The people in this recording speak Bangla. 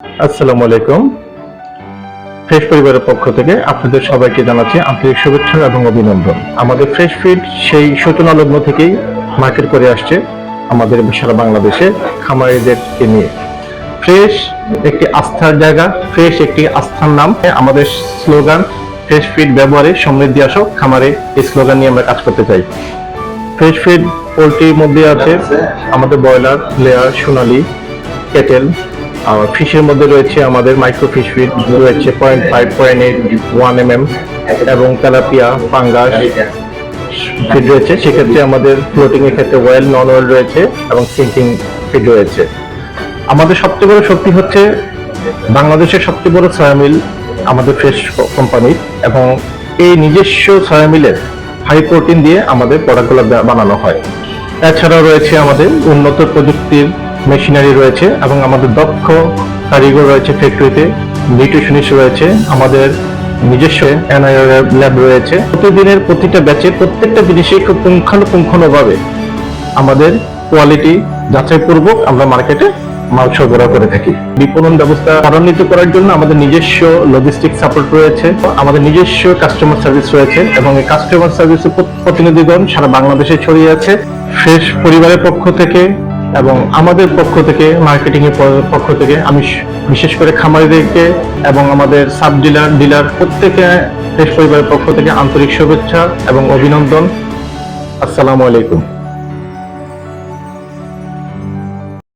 আসসালামু আলাইকুম। ফ্রেশ পরিবারের পক্ষ থেকে আপনাদের সবাইকে জানাচ্ছি আন্তরিক শুভেচ্ছা এবং অভিনন্দন। আমাদের ফ্রেশ ফিড সেই সূচনা লগ্ন থেকেই মার্কেট করে আসছে আমাদের সারা বাংলাদেশে খামারিদেরকে নিয়ে। ফ্রেশ একটি আস্থার জায়গা, ফ্রেশ একটি আস্থার নাম। আমাদের স্লোগান, ফ্রেশ ফিড ব্যবহারে সমৃদ্ধি আসো খামারে এই স্লোগান নিয়ে আমরা কাজ করতে চাই। ফ্রেশ ফিড পোলট্রির মধ্যে আছে আমাদের ব্রয়লার, লেয়ার, সোনালি কেটেল ফিশের মধ্যে রয়েছে আমাদের মাইক্রো ফিশ ফিড রয়েছে point five point eight one M M এবং তেলাপিয়া পাঙ্গাস ফিড রয়েছে। সেক্ষেত্রে আমাদের ফ্লোটিং এর ক্ষেত্রে ওয়েল নন ওয়েল রয়েছে এবং সিঙ্কিং ফিড রয়েছে। আমাদের সবচেয়ে বড় শক্তি হচ্ছে বাংলাদেশের সবচেয়ে বড় সয়া মিল আমাদের ফ্রেশ কোম্পানির এবং এই নিজস্ব সয়া মিলের হাই প্রোটিন দিয়ে আমাদের প্রোডাক্টগুলো বানানো হয়। এছাড়াও রয়েছে আমাদের উন্নত প্রযুক্তির মেশিনারি রয়েছে এবং আমাদের দক্ষ কারিগর রয়েছে ফ্যাক্টরিতে নিউট্রিশনিস্ট রয়েছে। আমাদের নিজস্ব এনআইআর ল্যাব রয়েছে। প্রতিদিনের প্রতিটা ব্যাচে প্রত্যেকটা জিনিসই খুব পুঙ্খানুপুঙ্খানুভাবে আমাদের কোয়ালিটি যাচাইপূর্বক আমরা মার্কেটে মাল সরবরাহ করে থাকি। বিপণন ব্যবস্থা ত্বরান্বিত করার জন্য আমাদের নিজস্ব লজিস্টিক সাপোর্ট রয়েছে। আমাদের নিজস্ব কাস্টমার সার্ভিস রয়েছে এবং এই কাস্টমার সার্ভিসের প্রতিনিধিগণ সারা বাংলাদেশে ছড়িয়ে আছে। ফ্রেশ পরিবারের পক্ষ থেকে এবং আমাদের পক্ষ থেকে মার্কেটিং এর পক্ষ থেকে আমি বিশেষ করে খামারিদেরকে এবং আমাদের সাব ডিলার ডিলার প্রত্যেকে, দেশ পরিবারের পক্ষ থেকে আন্তরিক শুভেচ্ছা এবং অভিনন্দন। আসসালামু আলাইকুম।